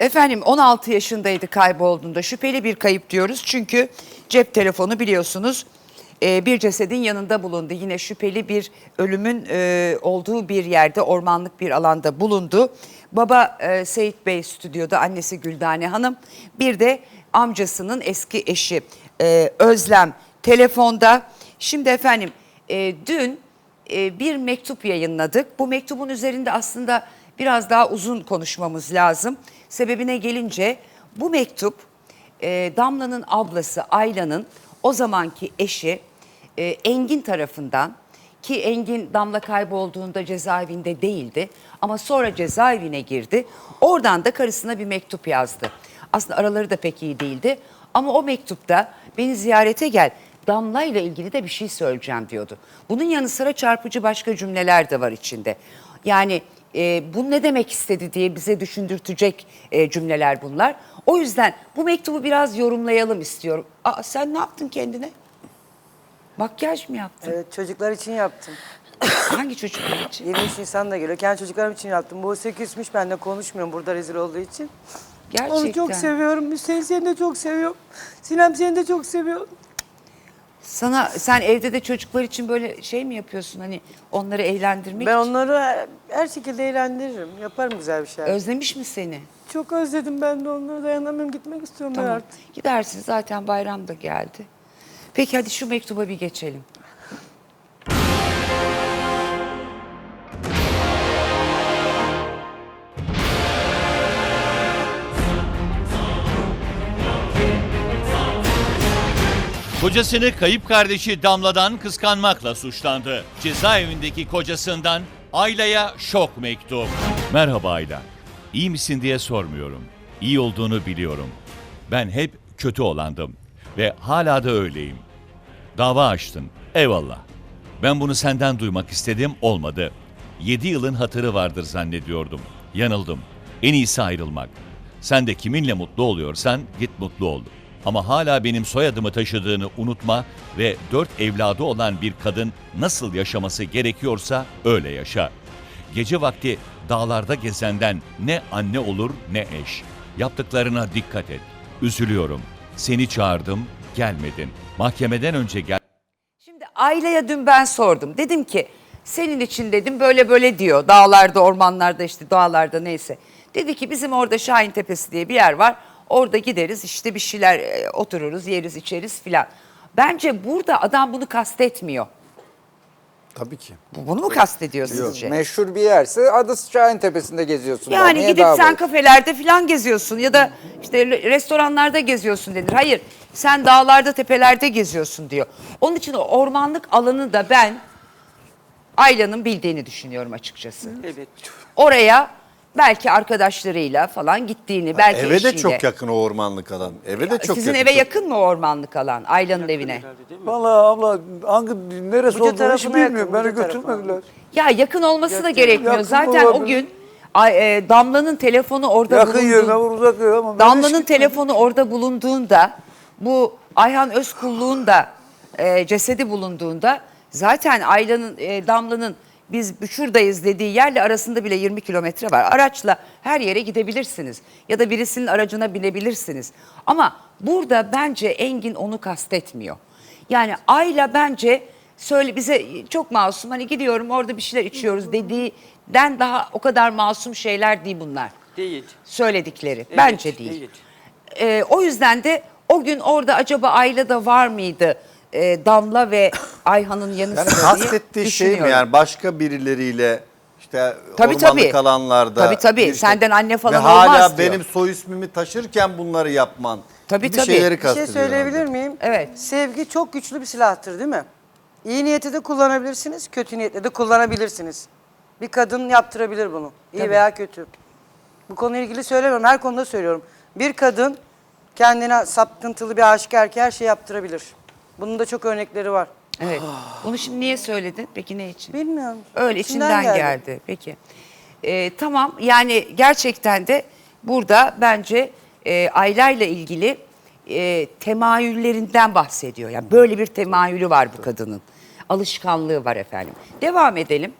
Efendim 16 yaşındaydı kaybolduğunda şüpheli bir kayıp diyoruz. Çünkü cep telefonu biliyorsunuz e, bir cesedin yanında bulundu. Yine şüpheli bir ölümün e, olduğu bir yerde ormanlık bir alanda bulundu. Baba e, Seyit Bey stüdyoda annesi Güldane Hanım bir de amcasının eski eşi Özlem telefonda. Şimdi efendim dün bir mektup yayınladık. Bu mektubun üzerinde aslında biraz daha uzun konuşmamız lazım. Sebebine gelince bu mektup e, Damla'nın ablası Ayla'nın o zamanki eşi e, Engin tarafından ki Engin Damla kaybolduğunda cezaevinde değildi ama sonra cezaevine girdi. Oradan da karısına bir mektup yazdı. Aslında araları da pek iyi değildi ama o mektupta beni ziyarete gel Damla ile ilgili de bir şey söyleyeceğim diyordu. Bunun yanı sıra çarpıcı başka cümleler de var içinde. Yani e, bu ne demek istedi diye bize düşündürtecek e, cümleler bunlar. O yüzden bu mektubu biraz yorumlayalım istiyorum. Aa, sen ne yaptın kendine? Makyaj mı yaptın? Evet çocuklar için yaptım. Hangi çocuklar için? 23 Nisan da geliyor. Kendi çocuklarım için yaptım. Bu küsmüş ben de konuşmuyorum burada rezil olduğu için. Gerçekten. Onu çok seviyorum. Hüseyin seni de çok seviyorum. Sinem seni de çok seviyorum. Sana sen evde de çocuklar için böyle şey mi yapıyorsun hani onları eğlendirmek Ben için? onları her, her şekilde eğlendiririm. Yaparım güzel bir şey. Özlemiş mi seni? çok özledim ben de onları dayanamıyorum. Gitmek istiyorum ben Tamam. artık. Gidersin zaten bayram da geldi. Peki hadi şu mektuba bir geçelim. Kocasını kayıp kardeşi Damla'dan kıskanmakla suçlandı. Cezaevindeki kocasından Ayla'ya şok mektup. Merhaba Ayla. İyi misin diye sormuyorum. İyi olduğunu biliyorum. Ben hep kötü olandım ve hala da öyleyim. Dava açtın. Eyvallah. Ben bunu senden duymak istedim olmadı. 7 yılın hatırı vardır zannediyordum. Yanıldım. En iyisi ayrılmak. Sen de kiminle mutlu oluyorsan git mutlu ol. Ama hala benim soyadımı taşıdığını unutma ve dört evladı olan bir kadın nasıl yaşaması gerekiyorsa öyle yaşa. Gece vakti dağlarda gezenden ne anne olur ne eş. Yaptıklarına dikkat et. Üzülüyorum. Seni çağırdım, gelmedin. Mahkemeden önce gel. Şimdi Ayla'ya dün ben sordum. Dedim ki senin için dedim böyle böyle diyor. Dağlarda, ormanlarda işte dağlarda neyse. Dedi ki bizim orada Şahin Tepesi diye bir yer var. Orada gideriz işte bir şeyler e, otururuz, yeriz, içeriz filan. Bence burada adam bunu kastetmiyor. Tabii ki. Bu- Bunu mu kastediyor Yok, sizce? Meşhur bir yerse adı Şahin Tepesi'nde geziyorsun. Yani Niye gidip sen kafelerde filan geziyorsun ya da işte re- restoranlarda geziyorsun denir. Hayır sen dağlarda tepelerde geziyorsun diyor. Onun için o ormanlık alanı da ben Ayla'nın bildiğini düşünüyorum açıkçası. Evet. Oraya belki arkadaşlarıyla falan gittiğini belki Eve de eşiyle. çok yakın o ormanlık alan. Eve de çok Sizin yakın. eve yakın mı o ormanlık alan Ayla'nın evine? Vallahi abla hangi neresi Buca olduğunu hiç tarafına yakın, bilmiyorum. Beni Buca tarafına. götürmediler. Ya yakın olması da gerekmiyor. yakın Zaten o olabilir. gün ay- e, Damla'nın telefonu orada Yakın bulunduğu- yerine var uzak ama ben hiç Damla'nın gitmedim. telefonu orada bulunduğunda bu Ayhan Özkulluğun da e, cesedi bulunduğunda zaten Ayla'nın e, Damla'nın biz şuradayız dediği yerle arasında bile 20 kilometre var. Araçla her yere gidebilirsiniz ya da birisinin aracına binebilirsiniz. Ama burada bence Engin onu kastetmiyor. Yani Ayla bence söyle bize çok masum hani gidiyorum orada bir şeyler içiyoruz dediğinden daha o kadar masum şeyler değil bunlar. Değil. Söyledikleri. Evet, bence değil. değil. Ee, o yüzden de o gün orada acaba Ayla'da var mıydı e, Damla ve Ayhan'ın yanı Yani sıra diye kastettiği şey mi düşünüyorum. yani başka birileriyle işte Tabii, ormanlık tabii. alanlarda. Tabii, tabii. işte- Senden anne falan Ve hala olmaz diyor. benim soy ismimi taşırken bunları yapman. Tabii, gibi tabii. şeyleri Bir şey kastediyor. söyleyebilir herhalde. miyim? Evet. Sevgi çok güçlü bir silahtır değil mi? İyi niyeti de kullanabilirsiniz, kötü niyetle de kullanabilirsiniz. Bir kadın yaptırabilir bunu. iyi Tabii. veya kötü. Bu konuyla ilgili söylemiyorum, her konuda söylüyorum. Bir kadın kendine sapkıntılı bir aşık erkeğe her şey yaptırabilir. Bunun da çok örnekleri var. Evet. Bunu şimdi niye söyledin? Peki ne için? Bilmiyorum. Öyle içinden, geldi. Peki. Ee, tamam yani gerçekten de burada bence e, Ayla'yla ilgili e, temayüllerinden bahsediyor. Yani böyle bir temayülü var bu kadının. Alışkanlığı var efendim. Devam edelim.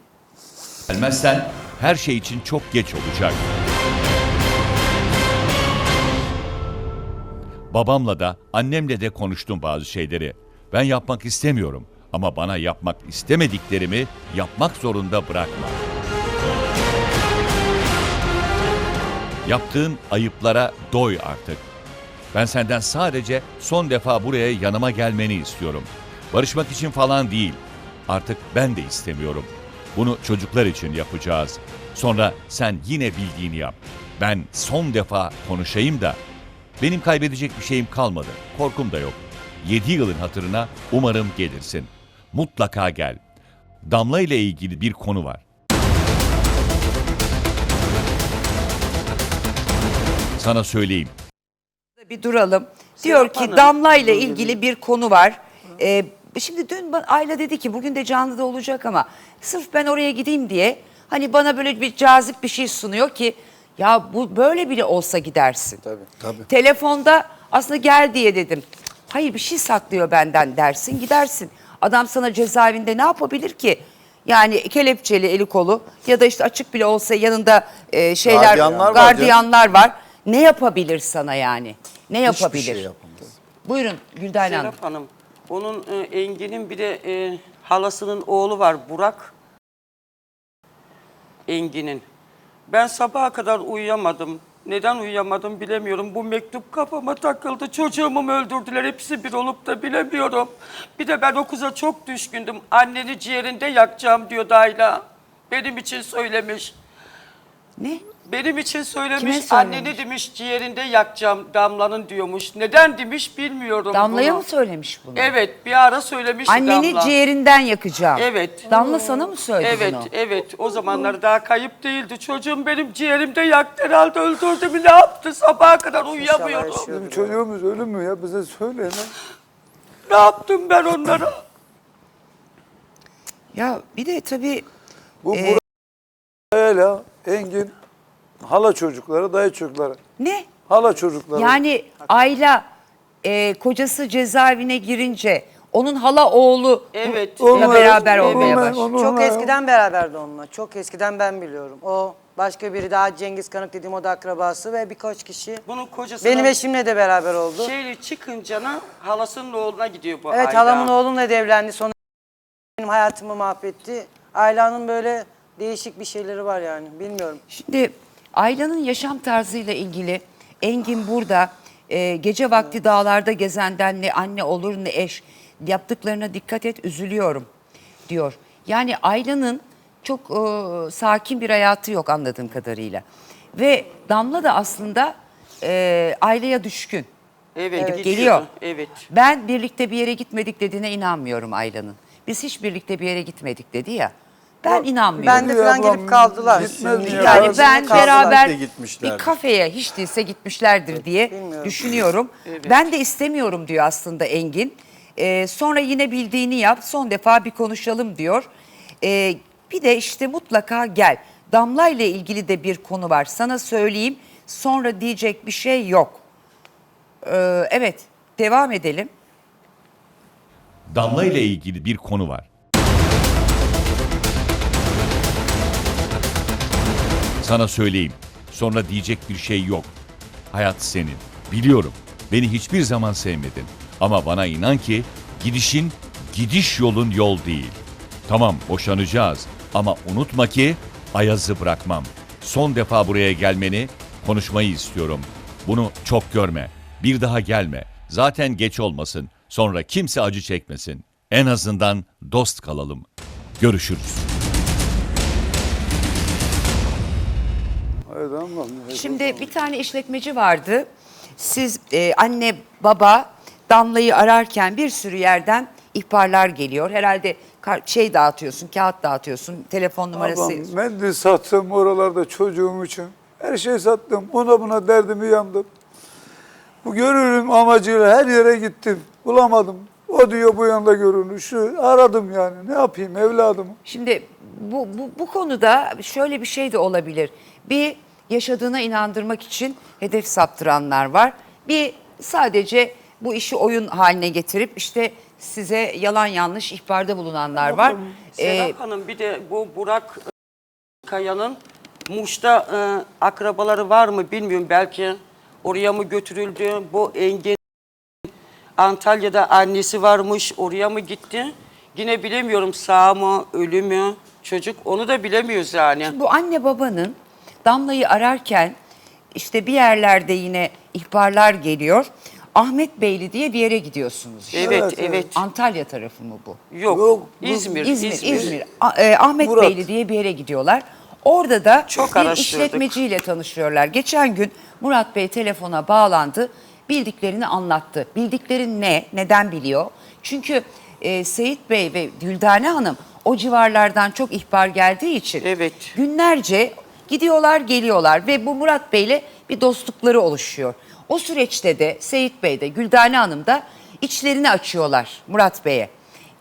Gelmezsen her şey için çok geç olacak. Babamla da annemle de konuştum bazı şeyleri. Ben yapmak istemiyorum ama bana yapmak istemediklerimi yapmak zorunda bırakma. Yaptığın ayıplara doy artık. Ben senden sadece son defa buraya yanıma gelmeni istiyorum. Barışmak için falan değil. Artık ben de istemiyorum. Bunu çocuklar için yapacağız. Sonra sen yine bildiğini yap. Ben son defa konuşayım da benim kaybedecek bir şeyim kalmadı. Korkum da yok. 7 yılın hatırına umarım gelirsin. Mutlaka gel. Damla ile ilgili bir konu var. Sana söyleyeyim. bir duralım. Diyor ki Damla ile ilgili bir konu var. Ee, şimdi dün ba- Ayla dedi ki bugün de canlıda olacak ama sırf ben oraya gideyim diye hani bana böyle bir cazip bir şey sunuyor ki ya bu böyle bile olsa gidersin. Tabii. Tabii. Telefonda aslında gel diye dedim. Hayır bir şey saklıyor benden dersin gidersin. Adam sana cezaevinde ne yapabilir ki? Yani kelepçeli eli kolu ya da işte açık bile olsa yanında e, şeyler Gardiyanlar var gardiyanlar var. Ne yapabilir sana yani? Ne yapabilir? Hiçbir şey yapamaz. Buyurun Gülden Hanım. Serap Hanım, onun e, Engin'in bir de e, halasının oğlu var Burak. Engin'in. Ben sabaha kadar uyuyamadım. Neden uyuyamadım bilemiyorum. Bu mektup kafama takıldı. Çocuğumu mu öldürdüler hepsi bir olup da bilemiyorum. Bir de ben o kıza çok düşkündüm. Anneni ciğerinde yakacağım diyor Dayla. Benim için söylemiş. Ne? Benim için Kime söylemiş. söylemiş? Anneni demiş ciğerinde yakacağım Damla'nın diyormuş. Neden demiş bilmiyorum. Damla'ya bunu. mı söylemiş bunu? Evet bir ara söylemişti Anneni Damla. ciğerinden yakacağım. Evet. Damla sana mı söyledi Evet, bunu? evet. O zamanlar daha kayıp değildi. Çocuğum benim ciğerimde yaktı herhalde öldürdü mü ne yaptı? Sabaha kadar uyuyamıyordum. yaşıyor. Bizim çocuğumuz ölür mü ya bize söyle ne? Ne yaptım ben onlara? Ya bir de tabii Bu Ee, Burak ya Engin hala çocukları, dayı çocukları. ne? Hala çocukları. Yani Ayla e, kocası cezaevine girince onun hala oğlu Evet. Onunla beraber Onunla- olmaya başladı. onunla- Çok eskiden beraberdi onunla. Çok eskiden ben biliyorum. O başka biri daha Cengiz Kanık dediğim o da akrabası ve birkaç kişi. Bunun kocası Benim eşimle de beraber oldu. şeyli çıkınca halasının oğluna gidiyor bu Evet Ayla. halamın oğlumla da evlendi. Sonra benim hayatımı mahvetti. Ayla'nın böyle değişik bir şeyleri var yani. Bilmiyorum. Şimdi Ayla'nın yaşam tarzıyla ilgili Engin burada e, gece vakti dağlarda gezenden ne anne olur ne eş yaptıklarına dikkat et üzülüyorum diyor. Yani Ayla'nın çok e, sakin bir hayatı yok anladığım kadarıyla. Ve Damla da aslında e, Ayla'ya düşkün. Evet, Evet, gidiyor. geliyor. Evet. Ben birlikte bir yere gitmedik dediğine inanmıyorum Ayla'nın. Biz hiç birlikte bir yere gitmedik dedi ya. Ben inanmıyorum. Ben de falan Ablam, gelip kaldılar. gitmez mi ya? Yani ben kaldılar. beraber bir kafeye hiç değilse gitmişlerdir diye düşünüyorum. Ben de istemiyorum diyor aslında Engin. Ee, sonra yine bildiğini yap son defa bir konuşalım diyor. Ee, bir de işte mutlaka gel. Damla ile ilgili de bir konu var. Sana söyleyeyim sonra diyecek bir şey yok. Ee, evet devam edelim. Damla ile ilgili bir konu var. Sana söyleyeyim. Sonra diyecek bir şey yok. Hayat senin. Biliyorum. Beni hiçbir zaman sevmedin. Ama bana inan ki gidişin gidiş yolun yol değil. Tamam boşanacağız ama unutma ki Ayaz'ı bırakmam. Son defa buraya gelmeni, konuşmayı istiyorum. Bunu çok görme. Bir daha gelme. Zaten geç olmasın. Sonra kimse acı çekmesin. En azından dost kalalım. Görüşürüz. Şimdi bir tane işletmeci vardı. Siz e, anne baba Damla'yı ararken bir sürü yerden ihbarlar geliyor. Herhalde şey dağıtıyorsun, kağıt dağıtıyorsun, telefon numarası. Ablam, mendil sattım oralarda çocuğum için. Her şeyi sattım. Ona buna derdimi yandım. Bu görürüm amacıyla her yere gittim. Bulamadım. O diyor bu yanda görünür. Şu aradım yani. Ne yapayım evladımı? Şimdi bu, bu, bu konuda şöyle bir şey de olabilir. Bir yaşadığına inandırmak için hedef saptıranlar var. Bir sadece bu işi oyun haline getirip işte size yalan yanlış ihbarda bulunanlar var. Ee, Serap Hanım bir de bu Burak e, Kaya'nın Muş'ta e, akrabaları var mı bilmiyorum belki oraya mı götürüldü bu engin Antalya'da annesi varmış. Oraya mı gitti? Yine bilemiyorum sağ mı, ölü mü? Çocuk onu da bilemiyoruz yani. Bu anne babanın Damla'yı ararken işte bir yerlerde yine ihbarlar geliyor. Ahmet Beyli diye bir yere gidiyorsunuz. Evet, Evet, evet. evet. Antalya tarafı mı bu? Yok, Yok, bu- İzmir, İzmir, İzmir. İzmir. A- e, Ahmet Murat. Beyli diye bir yere gidiyorlar. Orada da Çok bir işletmeciyle tanışıyorlar. Geçen gün Murat Bey telefona bağlandı. Bildiklerini anlattı. Bildikleri ne? Neden biliyor? Çünkü e, Seyit Bey ve Güldane Hanım o civarlardan çok ihbar geldiği için Evet. günlerce gidiyorlar geliyorlar ve bu Murat Bey'le bir dostlukları oluşuyor. O süreçte de Seyit Bey de Güldane Hanım da içlerini açıyorlar Murat Bey'e.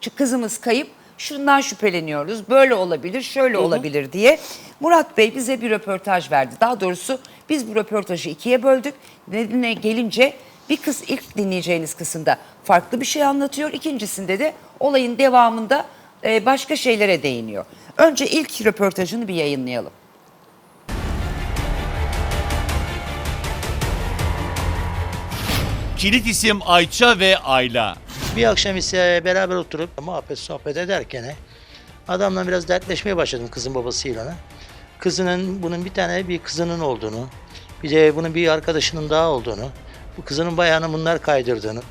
Çünkü kızımız kayıp şundan şüpheleniyoruz böyle olabilir şöyle olabilir diye. Murat Bey bize bir röportaj verdi. Daha doğrusu biz bu röportajı ikiye böldük. Nedine gelince bir kız ilk dinleyeceğiniz kısımda farklı bir şey anlatıyor. İkincisinde de olayın devamında e, başka şeylere değiniyor. Önce ilk röportajını bir yayınlayalım. Kilit isim Ayça ve Ayla. Bir akşam ise beraber oturup muhabbet sohbet ederken adamla biraz dertleşmeye başladım kızın babasıyla. Kızının bunun bir tane bir kızının olduğunu, bir de bunun bir arkadaşının daha olduğunu, bu kızının bayağını bunlar kaydırdığını,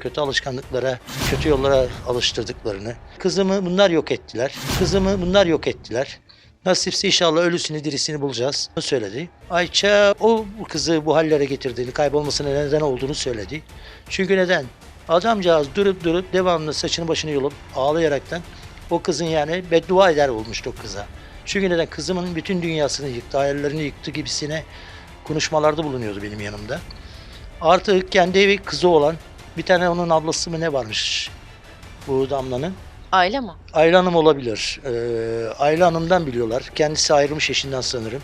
kötü alışkanlıklara, kötü yollara alıştırdıklarını. Kızımı bunlar yok ettiler. Kızımı bunlar yok ettiler. Nasipse inşallah ölüsünü dirisini bulacağız. Bunu söyledi. Ayça o kızı bu hallere getirdiğini, kaybolmasına neden olduğunu söyledi. Çünkü neden? Adamcağız durup durup devamlı saçını başını yolup ağlayaraktan o kızın yani beddua eder olmuştu o kıza. Çünkü neden? Kızımın bütün dünyasını yıktı, hayallerini yıktı gibisine konuşmalarda bulunuyordu benim yanımda. Artık kendi evi kızı olan bir tane onun ablası mı ne varmış bu Damla'nın. Aile mi? Ayla Hanım olabilir. Ee, Ayla Hanım'dan biliyorlar. Kendisi ayrılmış eşinden sanırım.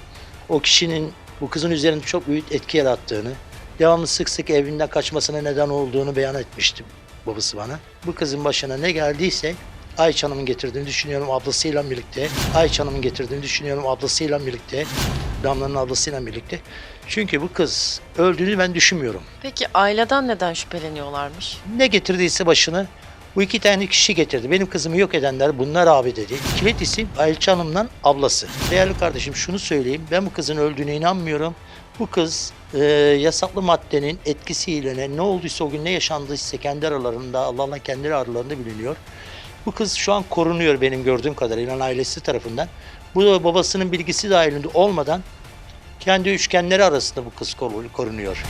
O kişinin bu kızın üzerinde çok büyük etki yarattığını, devamlı sık sık evinden kaçmasına neden olduğunu beyan etmişti babası bana. Bu kızın başına ne geldiyse Ayça Hanım'ın getirdiğini düşünüyorum ablasıyla birlikte. Ayça Hanım'ın getirdiğini düşünüyorum ablasıyla birlikte. Damla'nın ablasıyla birlikte. Çünkü bu kız öldüğünü ben düşünmüyorum. Peki aileden neden şüpheleniyorlarmış? Ne getirdiyse başını bu iki tane kişi getirdi. Benim kızımı yok edenler bunlar abi dedi. Kilit isim Ayça Hanım'dan ablası. Değerli kardeşim şunu söyleyeyim. Ben bu kızın öldüğüne inanmıyorum. Bu kız e, yasaklı maddenin etkisiyle ne, ne olduysa o gün ne yaşandıysa kendi aralarında Allah'la kendi aralarında biliniyor. Bu kız şu an korunuyor benim gördüğüm kadarıyla ailesi tarafından. Bu da babasının bilgisi dahilinde olmadan kendi üçgenleri arasında bu kız koru- korunuyor.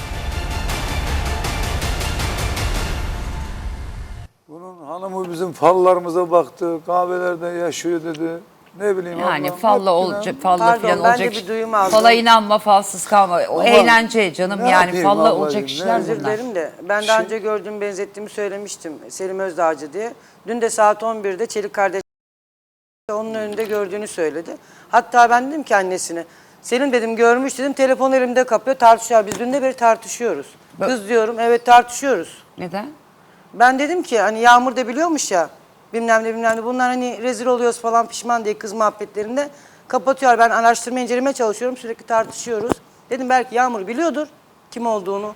Hanımı bizim fallarımıza baktı. Kahvelerde yaşıyor dedi. Ne bileyim Yani ablam, falla olacak, falla Pardon, filan ben de olacak. bir duyum aldım. Fala inanma, falsız kalma. O Ama eğlence canım ne yani yapayım falla olacak ne işler Özür bunlar. dilerim de ben daha önce gördüğüm benzettiğimi söylemiştim Selim Özdağcı diye. Dün de saat 11'de Çelik kardeş onun önünde gördüğünü söyledi. Hatta ben dedim ki annesine Selim dedim görmüş dedim telefon elimde kapıyor tartışıyor. Biz dün de beri tartışıyoruz. Kız diyorum evet tartışıyoruz. Neden? Ben dedim ki hani Yağmur da biliyormuş ya bilmem ne bilmem ne bunlar hani rezil oluyoruz falan pişman diye kız muhabbetlerinde kapatıyor. Ben araştırma inceleme çalışıyorum sürekli tartışıyoruz. Dedim belki Yağmur biliyordur kim olduğunu.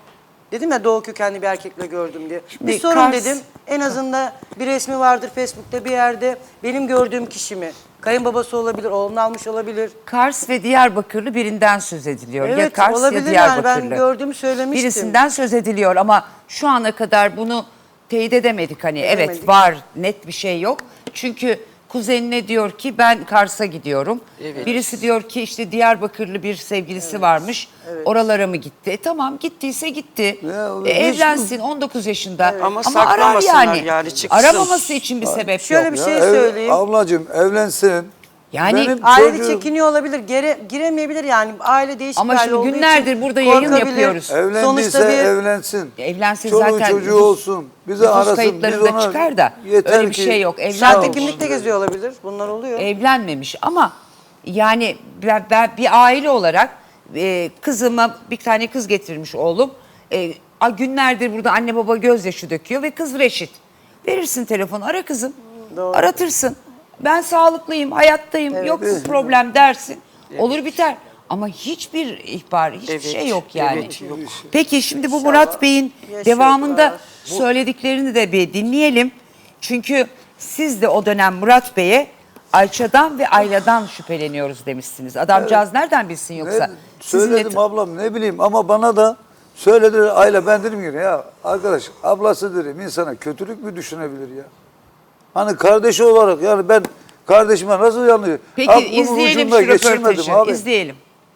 Dedim ya doğu kökenli bir erkekle gördüm diye. Şimdi bir sorun Kars- dedim. En azından bir resmi vardır Facebook'ta bir yerde. Benim gördüğüm kişi mi? Kayınbabası olabilir, oğlunu almış olabilir. Kars ve Diyarbakırlı birinden söz ediliyor. ya Evet Kars ya olabilir yani Diyarbakırlı. ben gördüğümü söylemiştim. Birisinden söz ediliyor ama şu ana kadar bunu teyit edemedik hani. Evet Edemedik. var net bir şey yok. Çünkü kuzenine diyor ki ben Kars'a gidiyorum. Birisi diyor ki işte Diyarbakırlı bir sevgilisi varmış. Oralara mı gitti? E, tamam gittiyse gitti. Ya, E, evlensin 19 yaşında. Ama saklamasınlar yani. yani, çıksın. Aramaması için bir sebep Şöyle yok. bir Ya şey ev- söyleyeyim. Ablacığım evlensin. Yani Benim Aile çocuğum- çekiniyor olabilir, gere, giremeyebilir yani. Aile değişik Ama bir şimdi olduğu günlerdir için burada yayın korkabilir. yapıyoruz. Evlendiyse Sonuçta bir evlensin. Evlensin Çoluğu zaten çocuğu nüfus- olsun. Bize nüfus arasın. kayıtlarında biz ona çıkar da yeter öyle bir ki- şey yok. Sahte Evlenmemiş. kimlikle geziyor olabilir. Bunlar oluyor. Evlenmemiş ama yani ben, ben bir aile olarak e, kızıma bir tane kız getirmiş oğlum. E, a- günlerdir burada anne baba gözyaşı döküyor ve kız reşit. Verirsin telefonu ara kızım. Aratırsın. Ben sağlıklıyım, hayattayım, yok bir problem dersin. Olur biter. Ama hiçbir ihbar, hiçbir Evet, şey yok yani. evet, yok. Peki şimdi bu Murat Bey'in devamında Söylediklerini de bir dinleyelim. Çünkü siz de o dönem Murat Bey'e Ayça'dan ve Ayla'dan şüpheleniyoruz demişsiniz. Adamcağız nereden bilsin yoksa? Ne, söyledim ablam ne bileyim ama bana da söyledi aile ben dedim ki ya arkadaş ablası dedim insana kötülük mü düşünebilir ya? Hani kardeşi olarak yani ben kardeşime nasıl yanlıyor? Peki Aklımın izleyelim ucunda şu geçirmedim röportajı. abi. İzleyelim.